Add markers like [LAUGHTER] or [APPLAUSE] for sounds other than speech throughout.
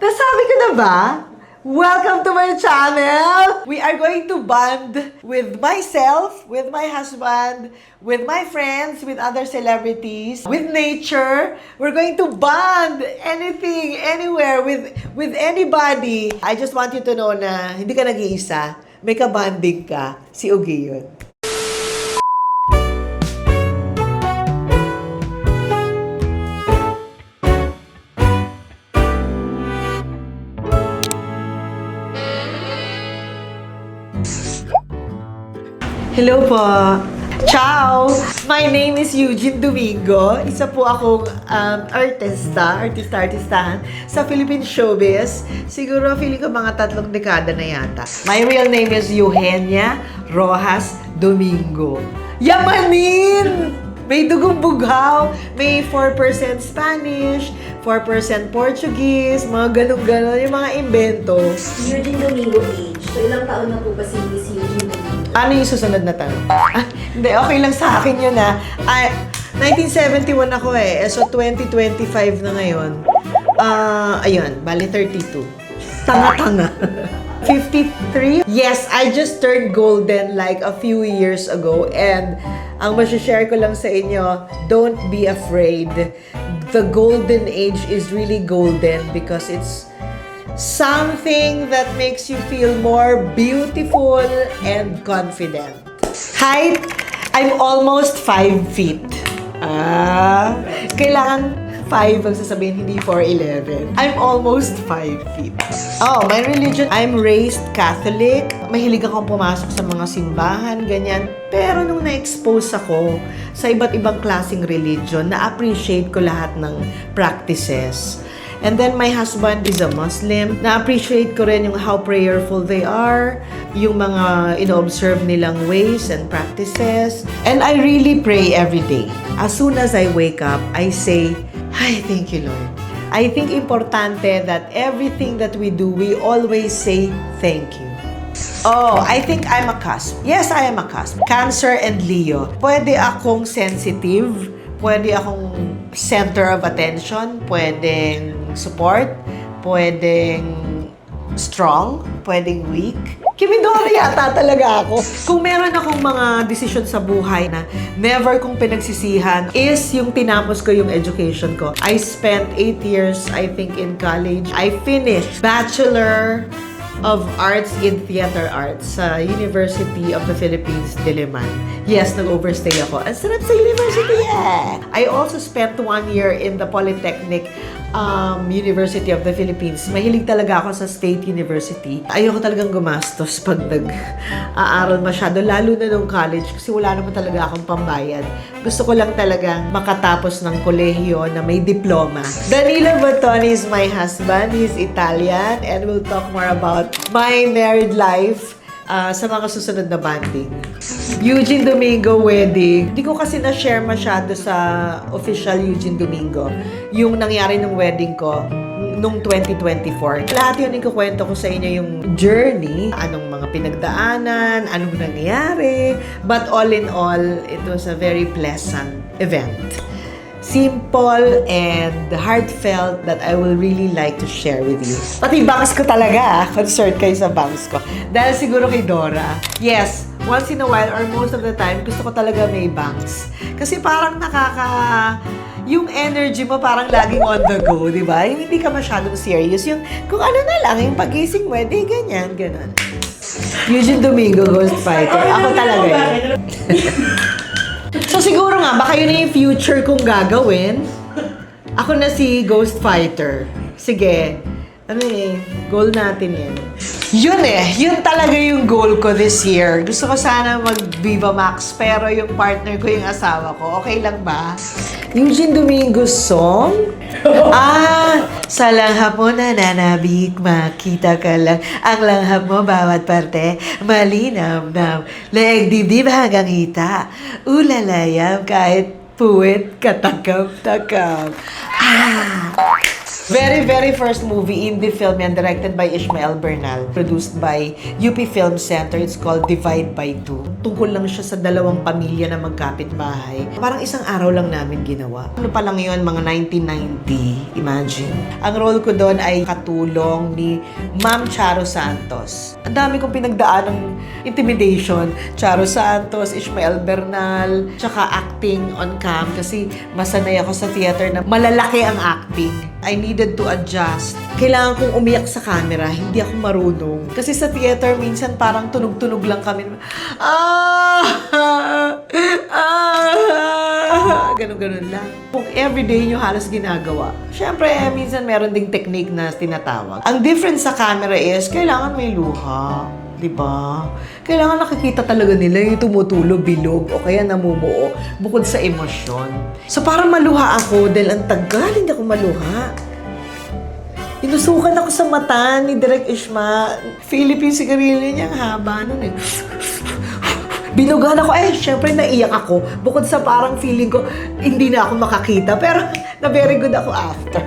Nasabi ko na ba? Welcome to my channel! We are going to bond with myself, with my husband, with my friends, with other celebrities, with nature. We're going to bond anything, anywhere, with with anybody. I just want you to know na hindi ka nag-iisa. May kabanding ka. Si Ugi yun. Hello po. Ciao! My name is Eugene Domingo. Isa po akong um, artista, artista-artistahan sa Philippine Showbiz. Siguro feeling ko mga tatlong dekada na yata. My real name is Eugenia Rojas Domingo. Yamanin! May dugong bughaw, may 4% Spanish, 4% Portuguese, mga ganun-ganon, yung mga invento. Eugene Domingo age. So, ilang taon na po ba si Miss Eugene Domingo? Ano yung susunod na tanong? Ah, hindi, okay lang sa akin yun ha. Ay, 1971 ako eh. Eh, So, 2025 na ngayon. Ah, ayun, bali 32. Tanga-tanga. [LAUGHS] 53? Yes, I just turned golden like a few years ago and ang masishare ko lang sa inyo, don't be afraid. The golden age is really golden because it's something that makes you feel more beautiful and confident. Height, I'm almost 5 feet. Ah, kailangan 5 ang sasabihin, hindi 4'11. I'm almost 5 feet. Oh, my religion, I'm raised Catholic. Mahilig akong pumasok sa mga simbahan, ganyan. Pero nung na-expose ako sa iba't ibang klaseng religion, na-appreciate ko lahat ng practices. And then my husband is a Muslim. Na-appreciate ko rin yung how prayerful they are, yung mga ino-observe nilang ways and practices. And I really pray every day. As soon as I wake up, I say, Ay, thank you, Lord. I think importante that everything that we do, we always say thank you. Oh, I think I'm a cusp. Yes, I am a cusp. Cancer and Leo. Pwede akong sensitive, pwede akong center of attention, pwedeng support, pwedeng strong, pwedeng weak. Kimidori yata talaga ako. Kung meron akong mga desisyon sa buhay na never kong pinagsisihan is yung tinapos ko yung education ko. I spent 8 years, I think, in college. I finished Bachelor of Arts in Theater Arts sa University of the Philippines, Diliman. Yes, nag-overstay ako. Ang sarap sa university eh! I also spent one year in the Polytechnic um, University of the Philippines. Mahilig talaga ako sa State University. Ayoko talagang gumastos pag nag-aaral masyado, lalo na nung college kasi wala naman talaga akong pambayad. Gusto ko lang talagang makatapos ng kolehiyo na may diploma. Danilo Bottoni is my husband. He's Italian and we'll talk more about my married life uh, sa mga susunod na banding. Eugene Domingo wedding. Hindi ko kasi na-share masyado sa official Eugene Domingo yung nangyari ng wedding ko nung 2024. Lahat yun yung kukwento ko sa inyo yung journey, anong mga pinagdaanan, anong nangyari. But all in all, it was a very pleasant event simple and heartfelt that I will really like to share with you. Pati bangs ko talaga, ah. concerned kayo sa bangs ko. Dahil siguro kay Dora. Yes, once in a while or most of the time, gusto ko talaga may bangs. Kasi parang nakaka... Yung energy mo parang laging on the go, di ba? Yung hindi ka masyadong serious. Yung kung ano na lang, yung pagising mo, di ganyan, ganun. Eugene Domingo, Ghost Fighter. Ako talaga yun. [LAUGHS] So siguro nga, baka yun na yung future kong gagawin. Ako na si Ghost Fighter. Sige. Ano eh, goal natin yan. Yun eh, yun talaga yung goal ko this year. Gusto ko sana mag Viva Max, pero yung partner ko yung asawa ko. Okay lang ba? Eugene Domingo's song? [LAUGHS] ah, sa langhap mo nananabik, makita ka lang. Ang langhap mo bawat parte, malinam nam. Leeg dibdib hanggang hita. Ulalayam kahit puwet katakam-takam. Ah! Very, very first movie, indie film yan, directed by Ishmael Bernal, produced by UP Film Center. It's called Divide by Two. Tungkol lang siya sa dalawang pamilya na magkapit-bahay. Parang isang araw lang namin ginawa. Ano pa lang yun, mga 1990, imagine. Ang role ko doon ay katulong ni Ma'am Charo Santos. Ang dami kong pinagdaan ng intimidation. Charo Santos, Ishmael Bernal, tsaka acting on cam kasi masanay ako sa theater na malalaki ang acting. I needed to adjust. Kailangan kong umiyak sa camera, hindi ako marunong. Kasi sa theater, minsan parang tunog-tunog lang kami. Ah! [LAUGHS] Ah! Ganun-ganun lang. Kung everyday nyo halos ginagawa, syempre, eh, minsan meron ding technique na tinatawag. Ang difference sa camera is, kailangan may luha. Di ba? Kailangan nakikita talaga nila yung tumutulo, bilog, o kaya namumuo, bukod sa emosyon. So, para maluha ako, dahil ang tagal, hindi ako maluha. Inusukan ako sa mata ni Direk Ishma. Philippine sigarilyo niya, ang haba nun eh. [LAUGHS] Binugan ako, eh, syempre naiyak ako. Bukod sa parang feeling ko, hindi na ako makakita. Pero, [LAUGHS] na very good ako after.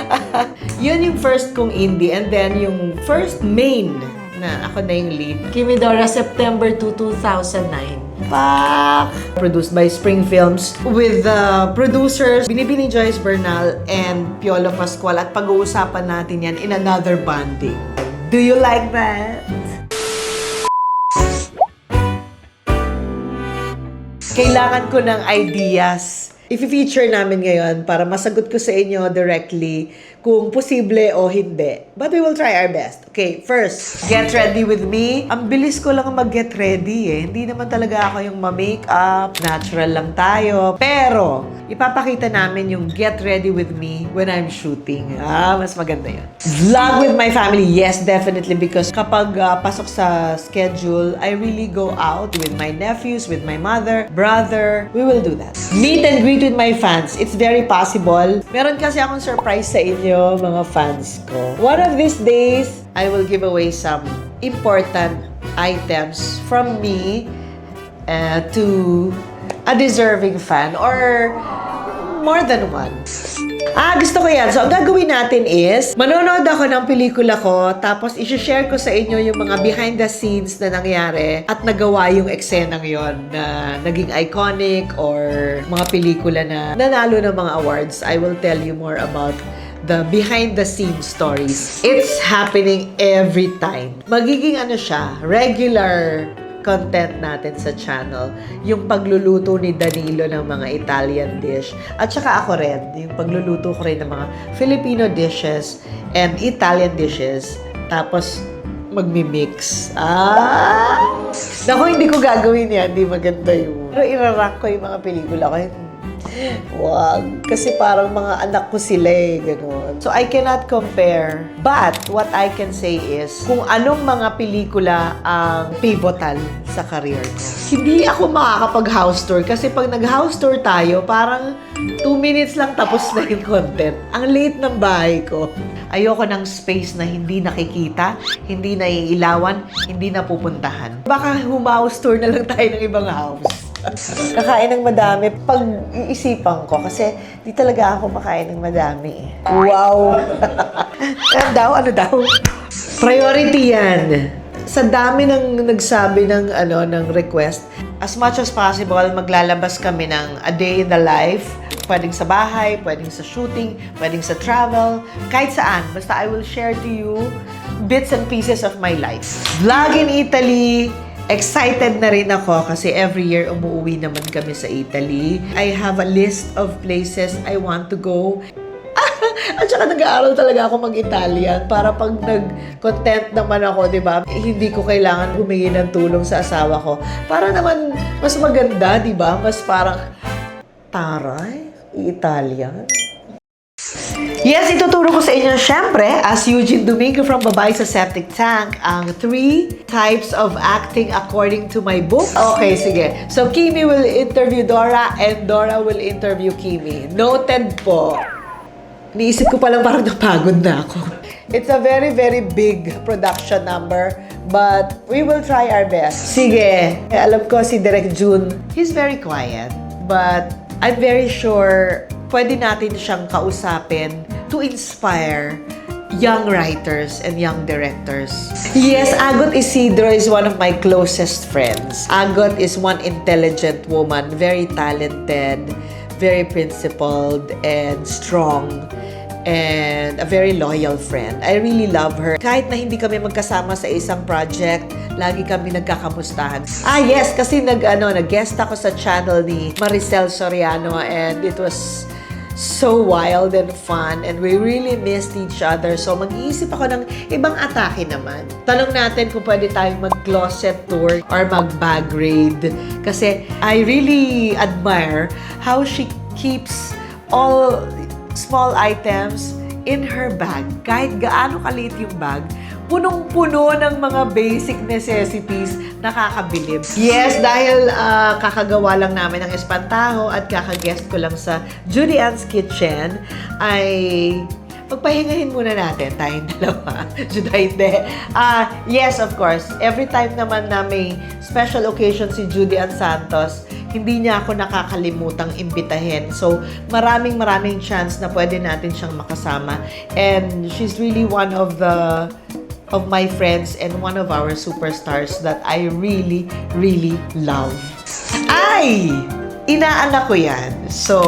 [LAUGHS] Yun yung first kong indie. And then, yung first main na ako na yung lead. Kimidora, September 2, 2009. Pak! Produced by Spring Films with the producers Binibini Joyce Bernal and Piolo Pascual at pag-uusapan natin yan in another banding. Do you like that? Kailangan ko ng ideas. I-feature namin ngayon para masagot ko sa inyo directly kung posible o hindi. But we will try our best. Okay, first, get ready with me. Ang bilis ko lang mag-get ready eh. Hindi naman talaga ako yung ma-makeup. Natural lang tayo. Pero, ipapakita namin yung get ready with me when I'm shooting. Ah, mas maganda yun. Vlog with my family, yes, definitely. Because kapag ah, pasok sa schedule, I really go out with my nephews, with my mother, brother. We will do that. Meet and greet with my fans. It's very possible. Meron kasi akong surprise sa inyo, mga fans ko. One of these days, I will give away some important items from me uh, to a deserving fan or more than one. Ah, gusto ko yan. So, ang gagawin natin is, manonood ako ng pelikula ko, tapos isi-share ko sa inyo yung mga behind the scenes na nangyari at nagawa yung eksenang yon na naging iconic or mga pelikula na nanalo ng mga awards. I will tell you more about the behind the scenes stories. It's happening every time. Magiging ano siya, regular content natin sa channel, yung pagluluto ni Danilo ng mga Italian dish. At saka ako rin, yung pagluluto ko rin ng mga Filipino dishes and Italian dishes. Tapos, magmi-mix. Ah! Naku, hindi ko gagawin yan. Hindi maganda yun. Pero irarank ko yung mga pelikula ko. Wag. Kasi parang mga anak ko sila eh, gano'n. So, I cannot compare. But, what I can say is, kung anong mga pelikula ang pivotal sa career ko. Hindi ako makakapag-house tour kasi pag nag-house tour tayo, parang 2 minutes lang tapos na yung content. Ang late ng bahay ko. Ayoko ng space na hindi nakikita, hindi naiilawan, hindi napupuntahan. Baka humouse tour na lang tayo ng ibang house. [LAUGHS] Kakain ng madami pag iisipan ko kasi di talaga ako makain ng madami. eh. Wow! [LAUGHS] ano daw? Ano daw? Priority yan. Sa dami ng nagsabi ng ano ng request, as much as possible maglalabas kami ng a day in the life. Pwedeng sa bahay, pwedeng sa shooting, pwedeng sa travel, kahit saan. Basta I will share to you bits and pieces of my life. Vlog in Italy, Excited na rin ako kasi every year umuwi naman kami sa Italy. I have a list of places I want to go. [LAUGHS] At saka nag-aaral talaga ako mag-Italian para pag nag-content naman ako, di ba, hindi ko kailangan humingi ng tulong sa asawa ko. Para naman mas maganda, di ba? Mas parang, taray, Italian? Yes, ituturo ko sa inyo, syempre, as Eugene Domingo from Babae sa Septic Tank, ang three types of acting according to my book. Okay, sige. So, Kimi will interview Dora and Dora will interview Kimi. Noted po. Niisip ko palang parang napagod na ako. It's a very, very big production number, but we will try our best. Sige, alam ko si Direk June, he's very quiet, but I'm very sure pwede natin siyang kausapin to inspire young writers and young directors. Yes, Agot Isidro is one of my closest friends. Agot is one intelligent woman, very talented, very principled, and strong and a very loyal friend. I really love her. Kahit na hindi kami magkasama sa isang project, lagi kami nagkakamustahan. Ah, yes, kasi nag, ano, nag-guest ako sa channel ni Maricel Soriano and it was so wild and fun and we really missed each other. So mag-iisip ako ng ibang atake naman. Tanong natin kung pwede tayong mag-closet tour or mag-bag raid. Kasi I really admire how she keeps all small items in her bag. Kahit gaano kaliit yung bag, punong-puno ng mga basic necessities nakakabilib. Yes, dahil ah, kakagawa lang namin ng espantaho at kakaguest ko lang sa Judy Ann's Kitchen, ay pagpahingahin muna natin tayong [LAUGHS] dalawa. Judy, hindi. Ah, yes, of course. Every time naman na may special occasion si Judy Ann Santos, hindi niya ako nakakalimutang imbitahin. So, maraming maraming chance na pwede natin siyang makasama. And she's really one of the of my friends and one of our superstars that I really, really love. Ay! Inaanak ko yan. So,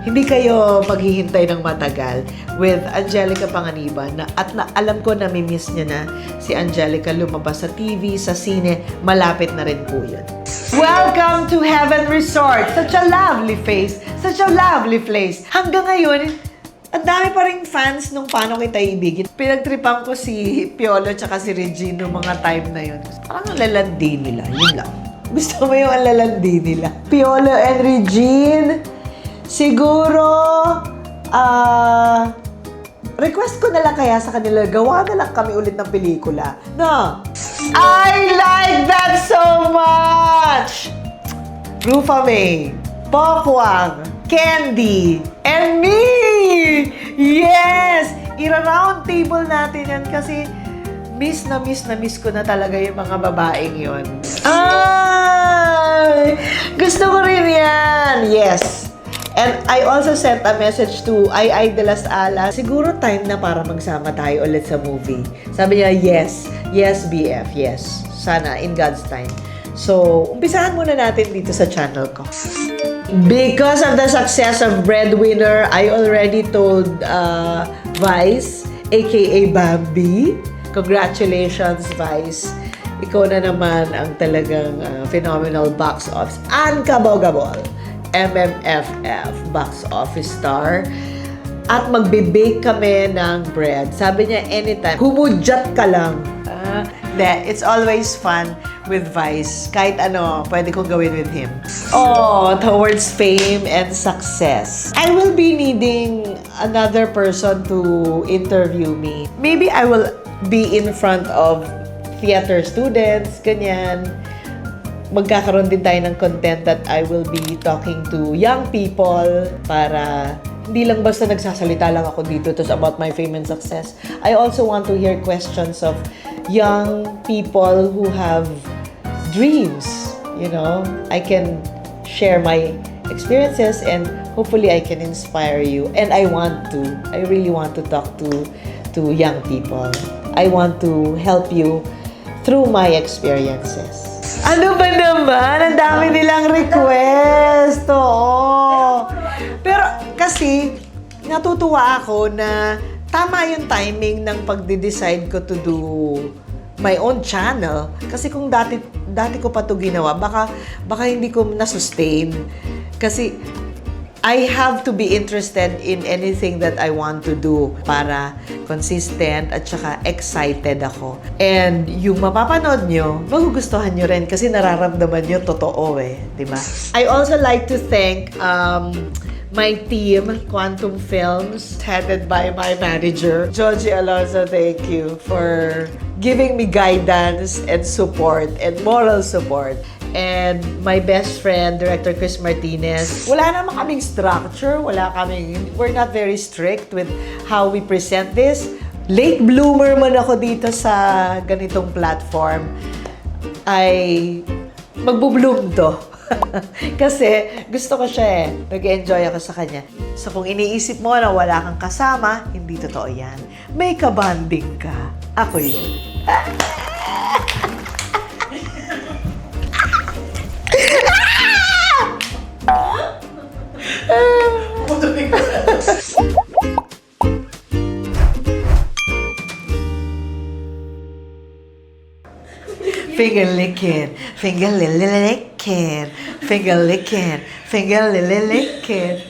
hindi kayo maghihintay ng matagal with Angelica Panganiban na, at na, alam ko na miss niya na si Angelica lumabas sa TV, sa sine, malapit na rin po yun. Welcome to Heaven Resort! Such a lovely face! Such a lovely place! Hanggang ngayon, ang dami pa rin fans nung Paano Kita Ibigin. Pinagtripan ko si Piolo tsaka si Regine nung mga time na yun. Parang ang lalandi nila. Yun lang. [LAUGHS] Gusto mo yung ang lalandi nila. Piolo and Regine, siguro, ah, request ko na lang kaya sa kanila, gawa na lang kami ulit ng pelikula. No? I like that so much! Rufa May, Pokwang, Candy, and me! Yes! Ira-round table natin yan kasi miss na miss na miss ko na talaga yung mga babaeng yon. Ay! Gusto ko rin yan! Yes! And I also sent a message to Ay de las Alas. Siguro time na para magsama tayo ulit sa movie. Sabi niya, yes. Yes, BF. Yes. Sana, in God's time. So, umpisahan muna natin dito sa channel ko. Because of the success of Breadwinner, I already told uh, Vice, aka Bambi, congratulations Vice. Ikaw na naman ang talagang uh, phenomenal box office. Unkabogable. MMFF box office star. At magbe-bake kami ng bread. Sabi niya, anytime, humudyat ka lang. Hindi, it's always fun with Vice. Kahit ano, pwede kong gawin with him. Oh, towards fame and success. I will be needing another person to interview me. Maybe I will be in front of theater students, ganyan magkakaroon din tayo ng content that I will be talking to young people para hindi lang basta nagsasalita lang ako dito to about my fame and success. I also want to hear questions of young people who have dreams, you know. I can share my experiences and hopefully I can inspire you. And I want to. I really want to talk to to young people. I want to help you through my experiences. Ano ba naman? Ang dami nilang request. Oo. Pero kasi, natutuwa ako na tama yung timing ng pagde-decide ko to do my own channel. Kasi kung dati, dati ko pa to ginawa, baka, baka hindi ko na-sustain. Kasi I have to be interested in anything that I want to do para consistent at saka excited ako. And yung mapapanood nyo, magugustuhan nyo rin kasi nararamdaman nyo totoo eh, di ba? I also like to thank um, my team, Quantum Films, headed by my manager, Georgie Alonso. Thank you for giving me guidance and support and moral support and my best friend, Director Chris Martinez. Wala naman kaming structure, wala kaming, we're not very strict with how we present this. Late bloomer man ako dito sa ganitong platform, ay magbo-bloom to. [LAUGHS] Kasi gusto ko siya eh. Nag-enjoy ako sa kanya. So kung iniisip mo na wala kang kasama, hindi totoo yan. May kabanding ka. Ako yun. [LAUGHS] Finger licking, finger licking, finger licking, finger licking.